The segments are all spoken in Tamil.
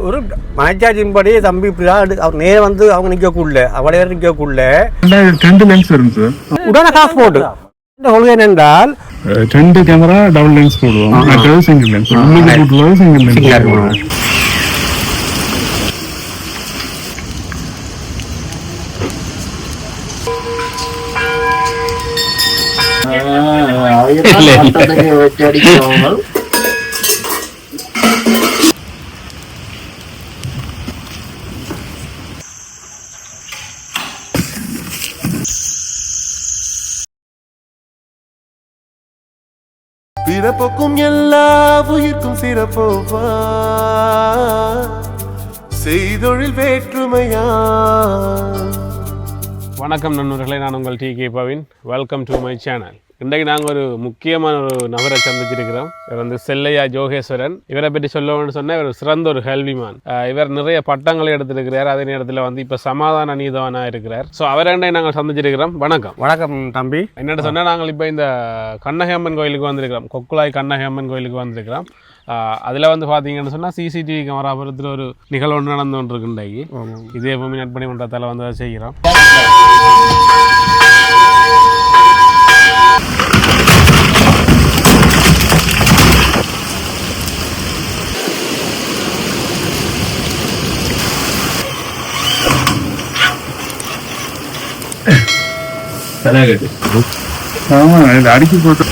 ஒரு மனச்சாட்சியின்படி தம்பி இப்படிதான் அவர் நேரம் வந்து அவங்க நிக்கக்குள்ள அவளே நிக்கக்குள்ள ரெண்டு லென்ஸ் வரும் சார் உடனே காசு போட்டு இந்த கொள்கை என்னென்றால் ரெண்டு கேமரா டபுள் லென்ஸ் போடுவோம் மற்றது சிங்கிள் லென்ஸ் சிங்கிள் லென்ஸ் பிறப்புக்கும் எல்லா உயிர்க்கும் சிறப்போவா? செய்தொழில் வேற்றுமையா? வணக்கம் நண்பர்களே நான் உங்கள் T K Pavin. Welcome to my channel இன்றைக்கு நாங்கள் ஒரு முக்கியமான ஒரு நபரை சந்திச்சிருக்கிறோம். இவர் வந்து செல்லையா ஜோகேஸ்வரன். இவரை பற்றி சொல்லணும்னு சொன்னால் இவர் சிறந்த ஒரு கல்விமான். இவர் நிறைய பட்டங்களை எடுத்திருக்கிறார். அதே நேரத்தில் வந்து இப்போ சமாதான நீதவானாக இருக்கிறார். ஸோ அவரை நாங்கள் சந்திச்சிருக்கிறோம். வணக்கம். வணக்கம் தம்பி. என்னென்னு சொன்னால் நாங்கள் இப்போ இந்த கண்ணகம்மன் கோயிலுக்கு வந்திருக்கிறோம். கொக்குலாய் கண்ணகம்மன் கோயிலுக்கு வந்திருக்கிறோம். அதில் வந்து பார்த்தீங்கன்னு சொன்னால் சிசிடிவி கேமரா பொறுத்தில் ஒரு நிகழ்வு நடந்து கொண்டிருக்கு இதே பூமி நட்பணி மன்றத்தால் வந்து செய்கிறோம். ஆமா இது அடிக்கி போட்டு.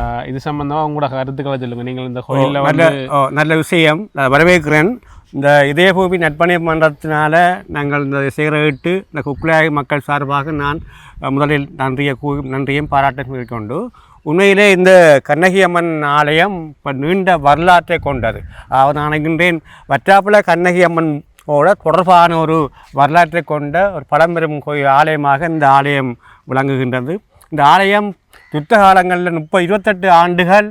ஆஹ் இது சம்பந்தமாக உங்களோட கருத்துக்களை சொல்லுங்கள் நீங்கள் இந்த கோயிலில் நல்ல விஷயம். நான் வரவேற்கிறேன். இந்த இதயபூமி நட்பணி மன்றத்தினால் நாங்கள் இந்த சிகரெட்டு இந்த குக்குலாய் மக்கள் சார்பாக நான் முதலில் நன்றியை கூ நன்றியும் பாராட்டும் கொண்டு உண்மையிலே இந்த கண்ணகி அம்மன் ஆலயம் இப்போ நீண்ட வரலாற்றை கொண்டது. அவர் நான் நினைக்கின்றேன் வற்றாப்புல கண்ணகி அம்மன் ஓட தொடர்பான ஒரு வரலாற்றை கொண்ட ஒரு பழம்பெரும் கோயில் ஆலயமாக இந்த ஆலயம் விளங்குகின்றது. இந்த ஆலயம் யுத்த காலங்களில் முப்பது இருபத்தெட்டு ஆண்டுகள்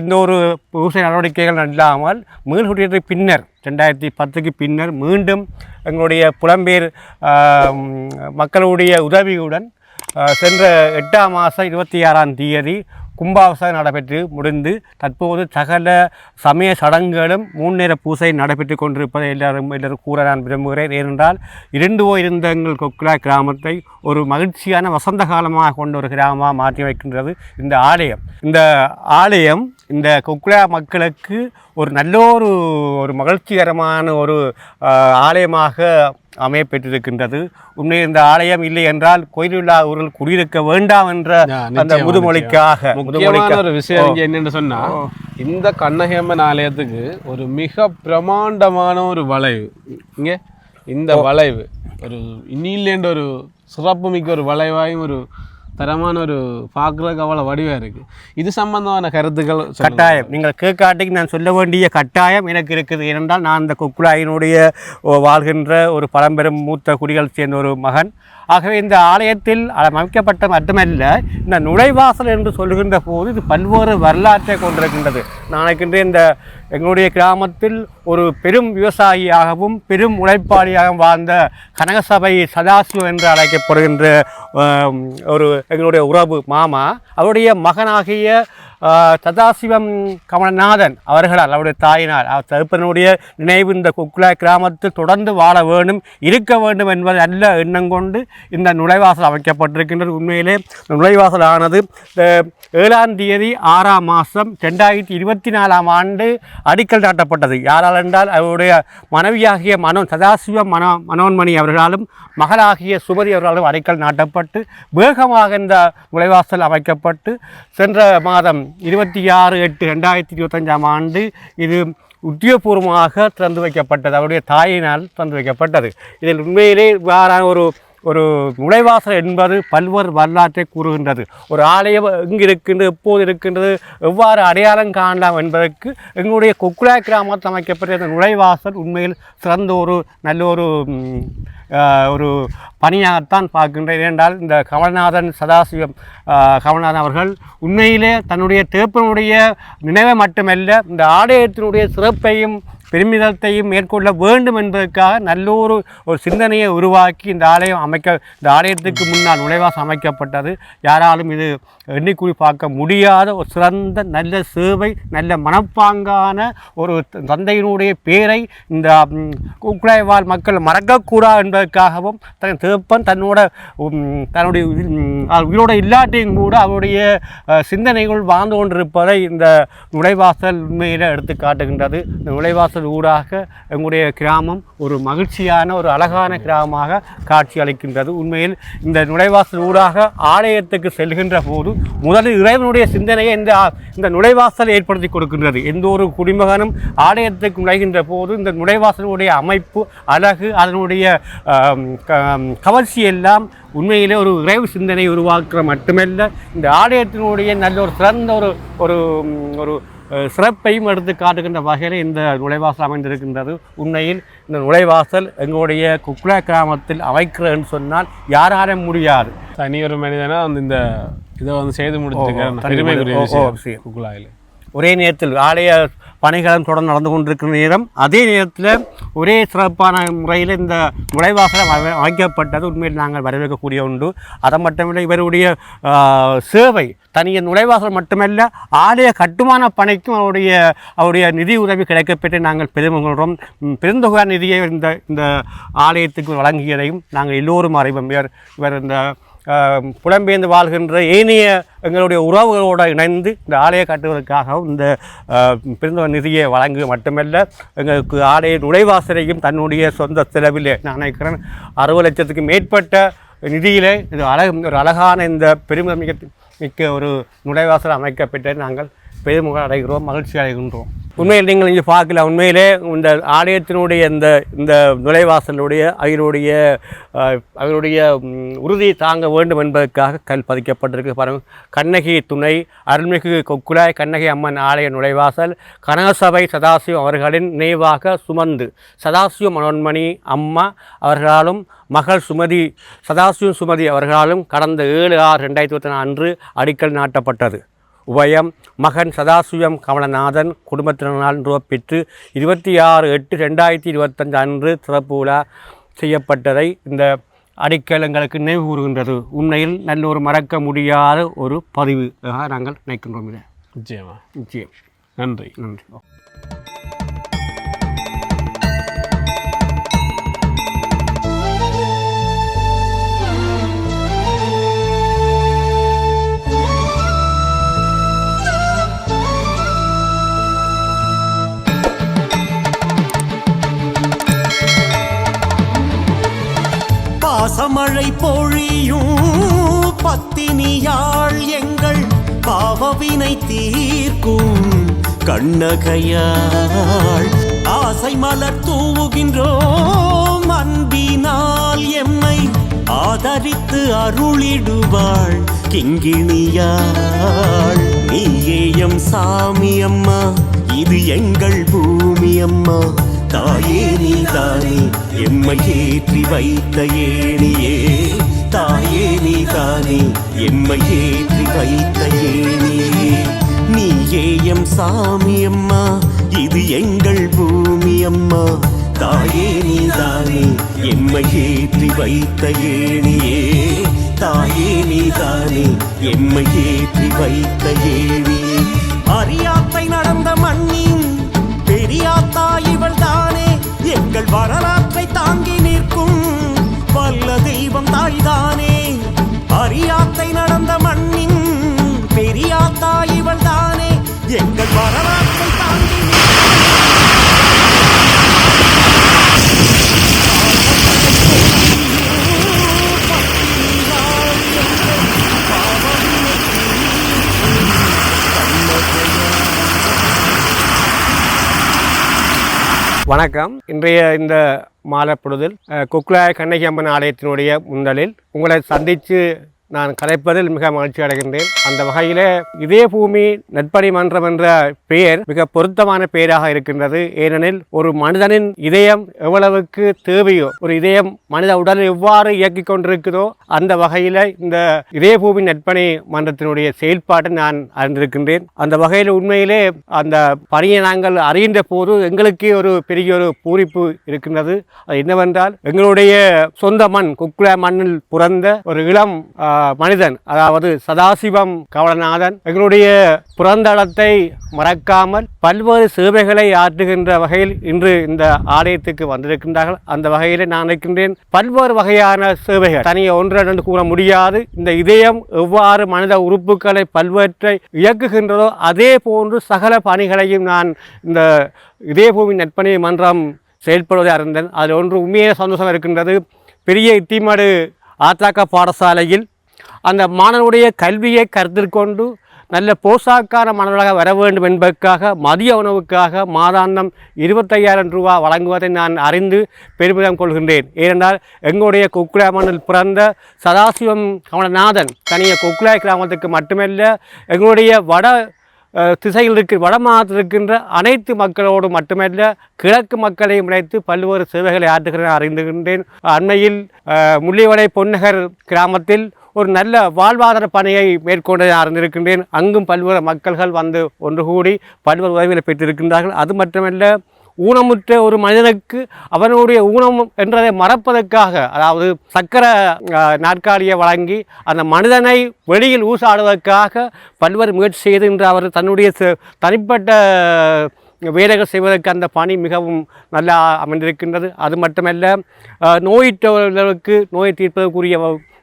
எந்த ஒரு பூசை நடவடிக்கைகள் இல்லாமல் மீள்குடியேற்ற பின்னர் ரெண்டாயிரத்தி பத்துக்கு பின்னர் மீண்டும் எங்களுடைய புலம்பெயர் மக்களுடைய உதவியுடன் சென்ற எட்டாம் மாதம் இருபத்தி ஆறாம் தேதி கும்பாபிஷேகம் நடைபெற்று முடிந்து தற்போது சகல சமய சடங்குகளும் மூணு நேர பூசை நடைபெற்று கொண்டிருப்பதை எல்லாரும் எல்லாரும் கூற நான் விரும்புகிறேன். ஏனென்றால் இரண்டு இருந்த எங்கள் கொக்குலா கிராமத்தை ஒரு மகிழ்ச்சியான வசந்த காலமாக கொண்ட ஒரு கிராமமாக மாற்றி வைக்கின்றது இந்த ஆலயம். இந்த ஆலயம் இந்த கொக்குலா மக்களுக்கு ஒரு நல்ல ஒரு ஒரு மகிழ்ச்சிகரமான ஒரு ஆலயமாக அமைய பெற்றிருக்கின்றது உண்மையில் இந்த ஆலயம் இல்லை என்றால் கோயிலுள்ளா ஊரில் குடியிருக்க வேண்டாம் என்ற அந்த முதுமொழிக்காக ஒரு விஷயம் இங்க. என்னன்னு சொன்னா இந்த கண்ணகம்மன் ஆலயத்துக்கு ஒரு மிக பிரமாண்டமான ஒரு வளைவு. இங்க இந்த வளைவு ஒரு இன்னிலேண்ட ஒரு சிறப்புமிக்க ஒரு வளைவாயும் ஒரு தரமான ஒரு பார்க்குறதுக்கு அவ்வளோ வடிவாக இருக்குது இது சம்பந்தமான கருத்துக்கள் கட்டாயம். நீங்கள் கேட்காட்டிக்கு நான் சொல்ல வேண்டிய கட்டாயம் எனக்கு இருக்குது. ஏனென்றால் நான் அந்த குக்குழாயினுடைய வாழ்கின்ற ஒரு பழம்பெரும் மூத்த குடிகள் சேர்ந்த ஒரு மகன். ஆகவே இந்த ஆலயத்தில் அமைக்கப்பட்ட மட்டுமல்ல இந்த நுழைவாசல் என்று சொல்லுகின்ற போது இது பல்வேறு வரலாற்றை கொண்டிருக்கின்றது. நாளைக்கின்ற இந்த எங்களுடைய கிராமத்தில் ஒரு பெரும் விவசாயியாகவும் பெரும் உழைப்பாளியாகவும் வாழ்ந்த கனகசபை சதாசிவம் என்று அழைக்கப்படுகின்ற ஒரு எங்களுடைய உறவு மாமா அவருடைய மகனாகிய சதாசிவம் கமலநாதன் அவர்களால் அவருடைய தாயினால் அவர் தகப்பனுடைய நினைவு இந்த குக்குலா கிராமத்தில் தொடர்ந்து வாழ வேண்டும் இருக்க வேண்டும் என்பது நல்ல எண்ணம் கொண்டு இந்த நுழைவாசல் அமைக்கப்பட்டிருக்கின்றது. உண்மையிலே நுழைவாசல் ஆனது அஹ், ஏழாம் தேதி ஆறாம் மாதம் ரெண்டாயிரத்தி இருபத்தி நாலாம் ஆண்டு அடிக்கல் நாட்டப்பட்டது. யாரால் என்றால் அவருடைய மனைவியாகிய மனோ சதாசிவம் மனோ மனோன்மணி அவர்களாலும் மகளாகிய சுமதி அவர்களாலும் அடிக்கல் நாட்டப்பட்டு வேகமாக இந்த நுழைவாசல் அமைக்கப்பட்டு சென்ற மாதம் இருபத்தி ஆறு எட்டு ரெண்டாயிரத்தி இருபத்தஞ்சாம் ஆண்டு இது உத்தியோகபூர்வமாக திறந்து வைக்கப்பட்டது. அவருடைய தாயினால் திறந்து வைக்கப்பட்டது. இதில் உண்மையிலே வேறான ஒரு ஒரு நுழைவாசல் என்பது பல்வேறு வரலாற்றை கூறுகின்றது. ஒரு ஆலயம் எங்கு இருக்கின்றது எப்போது இருக்கின்றது எவ்வாறு அடையாளம் காணலாம் என்பதற்கு எங்களுடைய கொக்குலா கிராமத்தில் அமைக்கப்பட்ட இந்த நுழைவாசல் உண்மையில் சிறந்த ஒரு நல்ல ஒரு ஒரு பணியாகத்தான் பார்க்கின்றேன். ஏனென்றால் இந்த கமல்நாதன் சதாசிவம் கமல்நாதன் அவர்கள் உண்மையிலே தன்னுடைய தேப்பனுடைய நினைவை மட்டுமல்ல இந்த ஆலயத்தினுடைய சிறப்பையும் பெருமிதத்தையும் மேற்கொள்ள வேண்டும் என்பதற்காக நல்ல ஒரு ஒரு சிந்தனையை உருவாக்கி இந்த ஆலயம் அமைக்க இந்த ஆலயத்துக்கு முன்னால் நுழைவாசம் அமைக்கப்பட்டது. யாராலும் இது எண்ணிக்கூடி பார்க்க முடியாத ஒரு சிறந்த நல்ல சேவை நல்ல மனப்பாங்கான ஒரு தந்தையினுடைய பேரை இந்த ம், மக்கள் மறக்கக்கூடாது என்பதற்காகவும் தன் தேப்பன் தன்னோட தன்னுடைய உயிரோட இல்லாட்டையும் கூட அவருடைய சிந்தனைகள் வாழ்ந்து கொண்டிருப்பதை இந்த நுழைவாசல் உண்மையில் எடுத்து காட்டுகின்றது. இந்த நுழைவாசல் ஊடாக எங்களுடைய கிராமம் ஒரு மகிழ்ச்சியான ஒரு அழகான கிராமமாக காட்சி அளிக்கின்றது. உண்மையில் இந்த நுழைவாசல் ஊடாக ஆலயத்துக்கு செல்கின்ற போது முதலில் இறைவனுடைய சிந்தனையை இந்த இந்த நுழைவாசல் ஏற்படுத்தி கொடுக்கின்றது. எந்த ஒரு குடிமகனும் ஆலயத்துக்கு நுழைகின்ற போது இந்த நுழைவாசலுடைய அமைப்பு அழகு அதனுடைய க- கவர்ச்சி எல்லாம் உண்மையிலே ஒரு இறைவு சிந்தனை உருவாக்குற மட்டுமல்ல இந்த ஆலயத்தினுடைய நல்ல ஒரு சிறந்த ஒரு ஒரு ஒரு சிறப்பையும் எடுத்து காட்டுகின்ற வகையில் இந்த நுழைவாசல் அமைந்திருக்கின்றது. உண்மையில் இந்த நுழைவாசல் எங்களுடைய குக்குலா கிராமத்தில் அமைக்கிறேன்னு சொன்னால் யாராலும் முடியாது. தனி ஒரு மனிதனா வந்து இந்த இதை வந்து செய்து விஷயம். குக்குலாயில் ஒரே நேரத்தில் ஆலய பணிகளும் தொடர்ந்து நடந்து கொண்டிருக்கிற நேரம் அதே நேரத்தில் ஒரே சிறப்பான முறையில் இந்த நுழைவாசலம் அமைக்கப்பட்டது உண்மையில் நாங்கள் வரவேற்கக்கூடிய உண்டு. அதை மட்டுமில்லை இவருடைய சேவை தனிய நுழைவாசல் மட்டுமல்ல ஆலய கட்டுமான பணிக்கும் அவருடைய அவருடைய நிதி உதவி கிடைக்கப்பட்டு நாங்கள் பெருமைகிறோம் ம், நிதியை இந்த இந்த ஆலயத்துக்கு வழங்கியதையும் நாங்கள் எல்லோரும் அறிவோம். இவர் இவர் இந்த புலம்பெயர்ந்து வாழ்கின்ற ஏனைய எங்களுடைய உறவுகளோடு இணைந்து இந்த ஆலய கட்டுவதற்காகவும் இந்த ஆஹ், பிறந்த நிதியை வழங்க மட்டுமல்ல எங்களுக்கு ஆலய நுழைவாசலையும் தன்னுடைய சொந்த செலவில் நான் நினைக்கிறேன் அறுபது லட்சத்துக்கு மேற்பட்ட நிதியிலே இது அழகு ஒரு அழகான இந்த பெருமிதமிக்க மிக்க மிக்க ஒரு நுழைவாசல் அமைக்கப்பட்டு நாங்கள் பெருமுக அடைகிறோம் மகிழ்ச்சி அடைகின்றோம். உண்மையில் நீங்கள் இங்கே பார்க்கல உண்மையிலே இந்த ஆலயத்தினுடைய இந்த இந்த நுழைவாசலுடைய அவருடைய அவருடைய உறுதி தாங்க வேண்டும் என்பதற்காக கல் பதிக்கப்பட்டிருக்கு பாருங்கள் கண்ணகி துணை அருள்மிகு கொக்குலாய் கண்ணகி அம்மன் ஆலய நுழைவாசல் கனகசபை சதாசிவம் அவர்களின் நினைவாக சுமந்து சதாசிவ மனோன்மணி அம்மா அவர்களாலும் மகள் சுமதி சதாசிவம் சுமதி அவர்களாலும் கடந்த ஏழு ஆறு ரெண்டாயிரத்தி இருபத்தி அன்று அடிக்கல் நாட்டப்பட்டது. உபயம் மகன் சதாசிவம் கமலநாதன் குடும்பத்தினரால் நிறுவப்பெற்று இருபத்தி ஆறு எட்டு ரெண்டாயிரத்தி இருபத்தஞ்சு அன்று திறப்பு விழா செய்யப்பட்டதை இந்த அடிக்கல் எங்களுக்கு நினைவு கூறுகின்றது. உண்மையில் நல்ல ஒரு மறக்க முடியாத ஒரு பதிவு. நாங்கள் நினைக்கின்றோம் இதை. நிச்சயமா. நிச்சயம். நன்றி. நன்றி. பாசமழை பொழியும். பத்தினியாள் எங்கள் பாவவினை தீர்க்கும். கண்ணகையாள் ஆசை மலர் தூவுகின்றோம். அன்பினால் எம்மை ஆதரித்து அருளிடுவாள். கிங்கிணியாள் நீயேயம் சாமி அம்மா இது எங்கள் பூமி அம்மா தாயே நீ தானே எம்மை ஏற்றி வைத்த ஏணியே. தாயே நீ தானே எம்மை ஏற்றி வைத்த ஏணியே. நீ ஏயம் சாமி அம்மா இது எங்கள் பூமி அம்மா. தாயே நீ தானே எம்மை ஏற்றி வைத்த ஏணியே. தாயே நீ தானே எம்மை ஏற்றி வைத்த ஏணியே. அறியாத்தை நடந்த மண்ணி பெரியாத்தா இவள் தானே எங்கள் வரலாற்றை தாங்கி நிற்கும் வல்ல தெய்வம் தாய்தானே. அரியாத்தை நடந்த மண்ணின் பெரியாத்தா இவள் தானே எங்கள் வரலாற்றை வணக்கம். இன்றைய இந்த மாலை பொழுதில் கொக்குலாய கண்ணகி அம்மன் ஆலயத்தினுடைய முந்தலில் உங்களை சந்தித்து நான் கலைப்பதில் மிக மகிழ்ச்சி அடைகின்றேன். அந்த வகையில் இதே பூமி நட்பணி மன்றம் என்ற பெயர் மிக பொருத்தமான பெயராக இருக்கின்றது. ஏனெனில் ஒரு மனிதனின் இதயம் எவ்வளவுக்கு தேவையோ ஒரு இதயம் மனித உடல் எவ்வாறு இயக்கிக் கொண்டிருக்குதோ அந்த வகையில் இந்த இதே பூமி நட்பணி மன்றத்தினுடைய செயல்பாட்டை நான் அறிந்திருக்கின்றேன். அந்த வகையில் உண்மையிலே அந்த பணியை நாங்கள் அறிகின்ற போது எங்களுக்கே ஒரு பெரிய ஒரு பூரிப்பு இருக்கின்றது. அது என்னவென்றால் எங்களுடைய சொந்த மண் குக்குள மண்ணில் பிறந்த ஒரு இளம் மனிதன் அதாவது சதாசிவம் கவலநாதன் எங்களுடைய புறந்தளத்தை மறக்காமல் பல்வேறு சேவைகளை ஆற்றுகின்ற வகையில் இன்று இந்த ஆலயத்துக்கு வந்திருக்கின்றார்கள். அந்த வகையில் நான் நினைக்கின்றேன் பல்வேறு வகையான சேவைகள். தனியை ஒன்றென்று கூற முடியாது. இந்த இதயம் எவ்வாறு மனித உறுப்புகளை பல்வேற்றை இயக்குகின்றதோ அதே போன்று சகல பணிகளையும் நான் இந்த இதயபூமி நற்பணி மன்றம் செயல்படுவதை அறிந்தேன். அதில் ஒன்று உண்மையே சந்தோஷம் இருக்கின்றது. பெரிய இத்திமடு ஆத்தாக்க பாடசாலையில் அந்த மாணவனுடைய கல்வியை கருத்தில் கொண்டு நல்ல போசாக்கான மாணவர்களாக வர வேண்டும் என்பதற்காக மதிய உணவுக்காக மாதாந்தம் இருபத்தையாயிரம் ரூபா வழங்குவதை நான் அறிந்து பெருமிதம் கொள்கின்றேன். ஏனென்றால் எங்களுடைய குக்குலா மண்ணில் பிறந்த சதாசிவம் கமலநாதன் தனிய குக்குலா கிராமத்துக்கு மட்டுமல்ல எங்களுடைய வட திசையில் இருக்க வட மாதத்தில் இருக்கின்ற அனைத்து மக்களோடு மட்டுமல்ல கிழக்கு மக்களையும் இணைத்து பல்வேறு சேவைகளை ஆற்றுகிறேன் அறிந்துகின்றேன் அண்மையில் முள்ளிவளை பொன்னகர் கிராமத்தில் ஒரு நல்ல வாழ்வாதார பணியை மேற்கொண்டு அறிந்திருக்கின்றேன். அங்கும் பல்வேறு மக்கள்கள் வந்து ஒன்று கூடி பல்வேறு உதவிகளை பெற்றிருக்கின்றார்கள். அது மட்டுமல்ல ஊனமுற்ற ஒரு மனிதனுக்கு அவனுடைய ஊனம் என்றதை மறப்பதற்காக அதாவது சக்கர நாற்காலியை வழங்கி அந்த மனிதனை வெளியில் ஊசாடுவதற்காக பல்வேறு முயற்சி செய்து இன்று அவர் தன்னுடைய தனிப்பட்ட வேலைகள் செய்வதற்கு அந்த பணி மிகவும் நல்லா அமைந்திருக்கின்றது. அது மட்டுமல்ல அஹ், நோயிட்டவர்களுக்கு நோயை தீர்ப்பதற்குரிய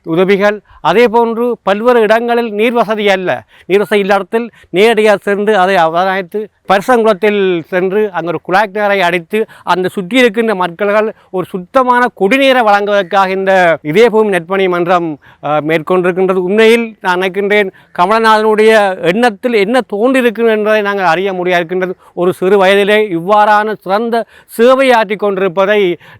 உதவிகள். அதே போன்று பல்வேறு இடங்களில் நீர் வசதி அல்ல. நீர் வசதி இல்லாத இடத்தில் நேரடியாக சென்று அதை அவதானித்து பரிசங்குளத்தில் சென்று அங்கே ஒரு குழாய் நீரை அடைத்து அந்த சுற்றி இருக்கின்ற மக்கள்கள் ஒரு சுத்தமான குடிநீரை வழங்குவதற்காக இந்த இதயபூமி நெற்பணி மன்றம் மேற்கொண்டிருக்கின்றது. உண்மையில் நான் நினைக்கின்றேன் கமலநாதனுடைய எண்ணத்தில் என்ன தோன்றிருக்கிறது என்பதை நாங்கள் அறிய முடியாது இருக்கின்றது ஒரு சிறு வயதிலே இவ்வாறான சிறந்த சேவையாற்றி கொண்டிருப்பதை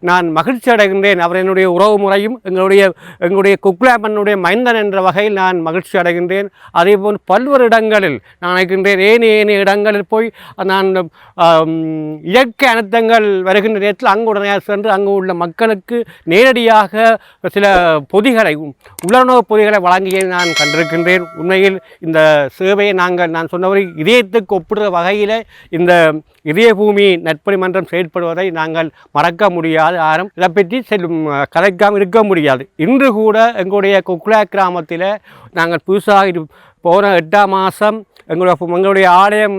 நான் மகிழ்ச்சி அடைகின்றேன். அவர் என்னுடைய உறவு முறையும் எங்களுடைய எங்களுடைய குக்லாமனுடைய மைந்தன் என்ற வகையில் நான் மகிழ்ச்சி அடைகின்றேன். அதேபோல் பல்வேறு இடங்களில் நான் நினைக்கின்றேன் ஏனைய ஏனைய இடங்களில் போய் நான் இயற்கை அனர்த்தங்கள் வருகின்ற நேரத்தில் அங்கு உடனே சென்று அங்கு உள்ள மக்களுக்கு நேரடியாக சில பொதிகளை உலர்ணவு பொதிகளை வழங்கிய நான் கண்டிருக்கின்றேன். உண்மையில் இந்த சேவையை நாங்கள் நான் சொன்னவரை இதயத்துக்கு ஒப்பிடுற வகையில் இந்த இதயபூமி நட்பணி மன்றம் செயல்படுவதை நாங்கள் மறக்க முடியாது யாரும் இதை பற்றி செல்லும் கலைக்காமல் இருக்க முடியாது. இன்று கூட எங்களுடைய கொக்குலா கிராமத்தில் நாங்கள் புதுசாக போன எட்டாம் மாதம் எங்களுடைய எங்களுடைய ஆலயம்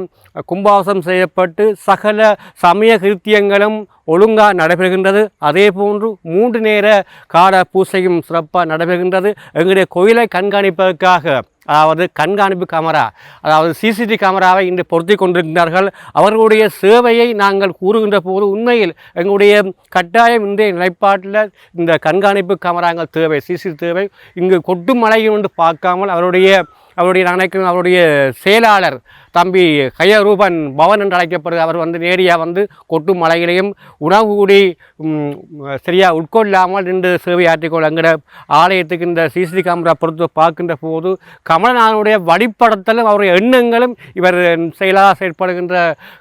கும்பாசம் செய்யப்பட்டு சகல சமய கிருத்தியங்களும் ஒழுங்காக நடைபெறுகின்றது. அதே போன்று மூன்று நேர கால பூசையும் சிறப்பாக நடைபெறுகின்றது. எங்களுடைய கோயிலை கண்காணிப்பதற்காக அதாவது கண்காணிப்பு கேமரா அதாவது சிசிடி கேமராவை இன்று பொருத்தி கொண்டிருக்கிறார்கள். அவர்களுடைய சேவையை நாங்கள் கூறுகின்ற போது உண்மையில் எங்களுடைய கட்டாயம் இன்றைய நிலைப்பாட்டில் இந்த கண்காணிப்பு கேமராங்கள் தேவை சிசிடி தேவை. இங்கு கொட்டும் மழையும் என்று பார்க்காமல் அவருடைய அவருடைய நினைக்கும் அவருடைய செயலாளர் தம்பி கையரூபன் பவன் என்று அழைக்கப்படுது. அவர் வந்து நேரியாக வந்து கொட்டும் மலைகளையும் உணவு கூடி சரியாக உட்கொள்ளாமல் நின்று சேவை ஆற்றிக்கொள். எங்கட ஆலயத்துக்கு இந்த சிசிடி கேமரா பொறுத்து பார்க்கின்ற போது கமலநாதனுடைய வழிபடத்தலும் அவருடைய எண்ணங்களும் இவர் செயலாக செயல்படுகின்ற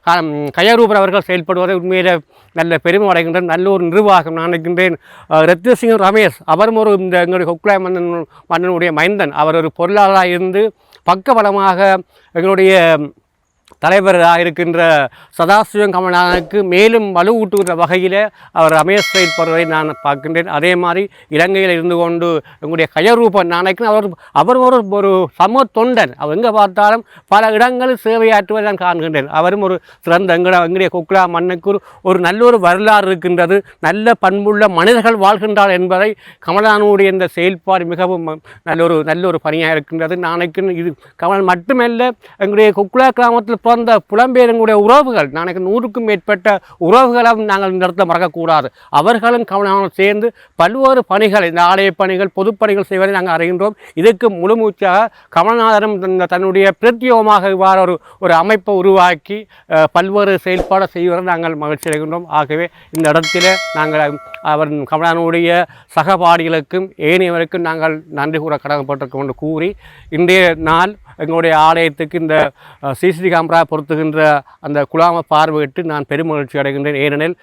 க- அவர்கள் செயல்படுவதை உண்மையிலே நல்ல பெருமை அடைகின்ற நல்ல ஒரு நிர்வாகம் நான் நினைக்கின்றேன். அஹ், ரத்னசிங் ரமேஷ் அவரும் ஒரு இந்த எங்களுடைய கொக்குலாய் மன்னன் மன்னனுடைய மைந்தன். அவர் ஒரு பொருளாளராக இருந்து பக்கபலமாக எங்களுடைய தலைவராக இருக்கின்ற சதாசிவம் கமல்நாதனுக்கு மேலும் வலுவூட்டுகிற வகையில் அவர் ரமேஷ் செயல்படுவதை நான் பார்க்கின்றேன். அதே மாதிரி இலங்கையில் இருந்து கொண்டு எங்களுடைய கயரூபன் நான் அவர் அவர் ஒரு ஒரு சமூக தொண்டன். அவர் எங்கே பார்த்தாலும் பல இடங்களில் சேவையாற்றுவதை நான் காண்கின்றேன். அவரும் ஒரு சிறந்த எங்கட எங்களுடைய கொக்குலா மண்ணுக்கு ஒரு- நல்ல ஒரு வரலாறு இருக்கின்றது. நல்ல பண்புள்ள மனிதர்கள் வாழ்கின்றார் என்பதை கமலானுடைய இந்த செயல்பாடு மிகவும் நல்ல ஒரு நல்ல ஒரு பணியாக இருக்கின்றது. நான் இது கமல் மட்டுமல்ல எங்களுடைய கொக்குலா கிராமத்தில் பிறந்த புலம்பெயருங்களுடைய உறவுகள் நாளைக்கு நூறுக்கும் மேற்பட்ட உறவுகளும் நாங்கள் இந்த இடத்துல மறக்கக்கூடாது. அவர்களும் கவனம் சேர்ந்து பல்வேறு பணிகள் இந்த ஆலய பணிகள் பொதுப்பணிகள் செய்வதை நாங்கள் அறிகின்றோம். இதுக்கு முழுமூச்சாக கமல்நாதனும் தன்னுடைய பிரத்யோகமாக இவ்வாறு ஒரு ஒரு அமைப்பை உருவாக்கி பல்வேறு செயல்பாடு செய்வதை நாங்கள் மகிழ்ச்சி அடைகின்றோம். ஆகவே இந்த இடத்தில் நாங்கள் அவர் கமலனுடைய சகபாடிகளுக்கும் ஏனையவருக்கும் நாங்கள் நன்றி கூற கடமைப்பட்டிருக்கோம் என்று கூறி இன்றைய நாள் எங்களுடைய ஆலயத்துக்கு இந்த சிசிடி கேமரா பொருத்துகின்ற அந்த குழாமை பார்வையிட்டு நான் பெருமகிழ்ச்சி அடைகின்றேன். ஏனெனில்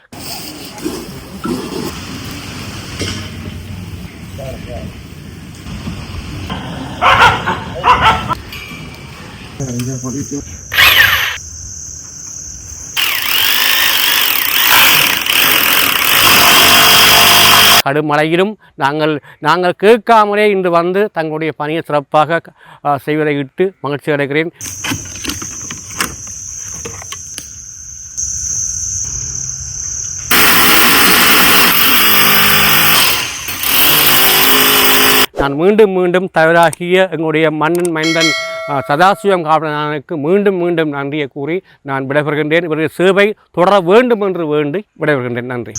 கடுமழையிலும் நாங்கள் நாங்கள் கேட்காமலே இன்று வந்து தங்களுடைய பணியை சிறப்பாக செய்வதை இட்டு மகிழ்ச்சி அடைகிறேன். நான் மீண்டும் மீண்டும் தவறாகிய எங்களுடைய மன்னன் மைந்தன் சதாசிவம் காவலனுக்கு மீண்டும் மீண்டும் நன்றியை கூறி நான் விடைபெறுகின்றேன். இவருடைய சேவை தொடர வேண்டும் என்று வேண்டி விடைபெறுகின்றேன். நன்றி.